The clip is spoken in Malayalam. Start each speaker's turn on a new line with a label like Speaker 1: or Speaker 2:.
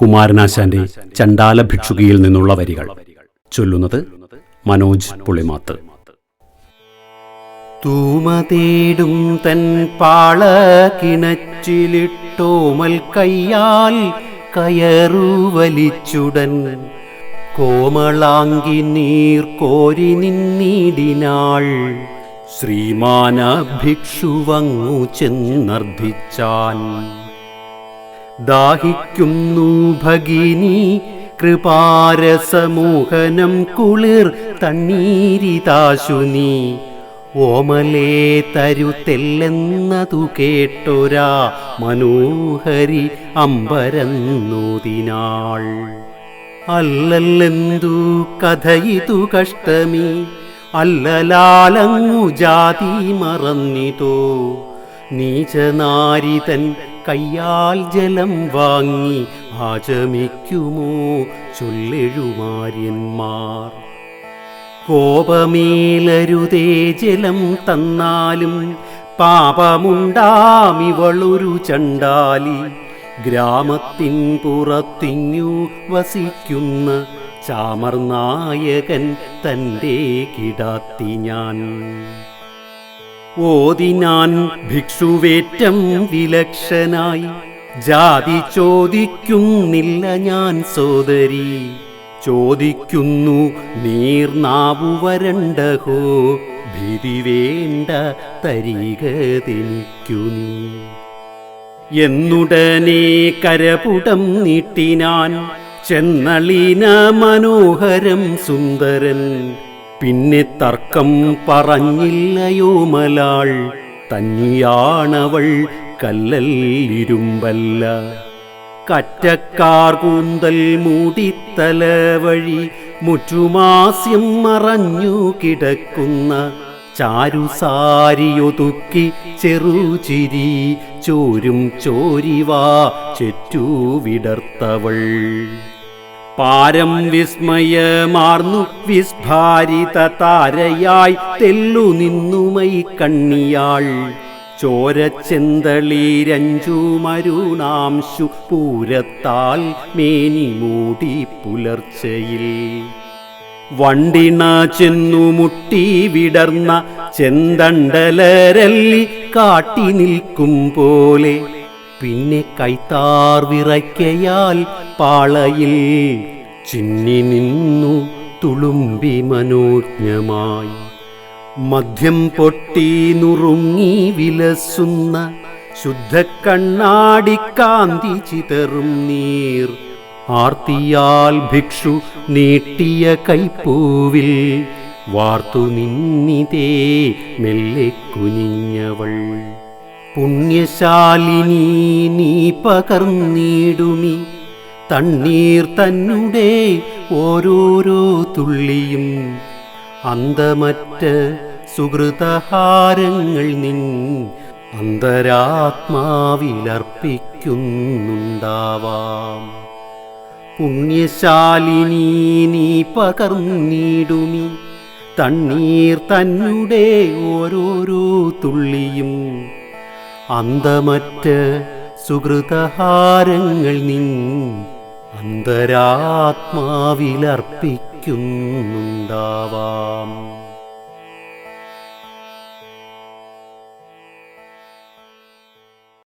Speaker 1: കുമാരനാശാന്റെ ചണ്ടാല ഭിക്ഷുകിയിൽ നിന്നുള്ള വരികൾ. ചൊല്ലുന്നത് മനോജ് പുളിമാത്ത്.
Speaker 2: തൂമ തേടും തൻ പാള കിണച്ചിലിട്ടോമൽ കയ്യാൽ കയറു വലിച്ചുടൻ. കോമളാങ്കി നീർ കോരി നിന്നിടിനാൾ. ശ്രീമാന ഭിക്ഷുവങ്ങു ചെന്നർദ്ധിച്ചാൻ. ദാഹിക്കുന്നു ഭഗിനി കൃപാരസമോഹനം കുളിർ തണ്ണീരിതാശു നീ. ഓമലേ തരുത്തെല്ലെന്നതു കേട്ടൊരാ മനോഹരി അമ്പരന്നൂതിനാൾ അല്ലല്ലെന്തു കഥയിതു കഷ്ടമി അല്ലലാലങ്ങു ജാതി മറന്നിതോ. നീചനാരിതൻ കയ്യാൽ ജലം വാങ്ങി ആചമിക്കുമോ ചൊല്ലെഴുമാര്യന്മാർ. കോപമേലരുതേ ജലം തന്നാലും പാപമുണ്ടാമിവളൊരു ചണ്ടാലി. ഗ്രാമത്തിൻ പുറത്തിങ്ങു വസിക്കുന്ന ചാമർനായകൻ തന്റെ കിടാത്തി ഞാൻ. ഓതിനാൻ ഭിക്ഷുവേറ്റം വിലക്ഷനായി. ജാതി ചോദിക്കുന്നില്ല ഞാൻ സോദരി. ചോദിക്കുന്നു നീർനാവു വരണ്ടഹോ? ഭീതി വേണ്ട തരികതെനിക്കു നീ. എന്നുടനെ കരപുടം നീട്ടിനാൻ ചെന്നളീന മനോഹരം സുന്ദരൻ. പിന്നെ തർക്കം പറഞ്ഞില്ലയോ മലാൾ? തന്നിയാണവൾ കല്ലല്ലിരുമ്പല്ല. കറ്റക്കാർ കൂന്തൽ മൂടിത്തല വഴി മുറ്റുമാസ്യം മറഞ്ഞു കിടക്കുന്ന ചാരുസാരിയൊതുക്കി ചെറുചിരി ചോരും ചോരിവാ ചെറ്റു വിടർത്തവൾ. പാരം വിസ്മയമാർന്നു വിസ്ഫാരിത താരയായി തെല്ലു നിന്നുമൈ കണ്ണിയാൾ. ചോരച്ചെന്തളീരഞ്ചു മരുണാംശു പൂരത്താൽ മേനി മൂടി പുലർച്ചയിൽ. വണ്ടിണ ചെന്നു മുട്ടി വിടർന്ന ചെന്തണ്ടലരല്ലി കാട്ടി നിൽക്കും പോലെ പിന്നെ കൈത്താർ വിറയ്ക്കയാൽ പാളയിൽ ചിന്നി നിന്നു തുളുമ്പി മനോജ്ഞമായി. മദ്യം പൊട്ടി നുറുങ്ങി വിലസുന്ന ശുദ്ധ കണ്ണാടിക്കാന്തി ചിതറും നീർ. ആർത്തിയാൽ ഭിക്ഷു നീട്ടിയ കൈപ്പൂവിൽ വാർത്തു നിന്നിതേ മെല്ലെ കുനിഞ്ഞവൾ. പുണ്യശാലിനി നീ പകർന്നിടുമി. തണ്ണീർ തന്നെ ഓരോരോ തുള്ളിയും. അന്തമറ്റ സുഹൃതഹാരങ്ങൾ നിൻ അന്തരാത്മാവിലർപ്പിക്കുന്നുണ്ടാവാം. പുണ്യശാലിനി നീ പകർന്നിടുമി. തണ്ണീർ തന്നെ ഓരോരോ തുള്ളിയും. അന്തമറ്റ് സുഹൃതഹാരങ്ങൾ നിൻ അന്തരാത്മാവിലർപ്പിക്കുന്നുണ്ടാവാം.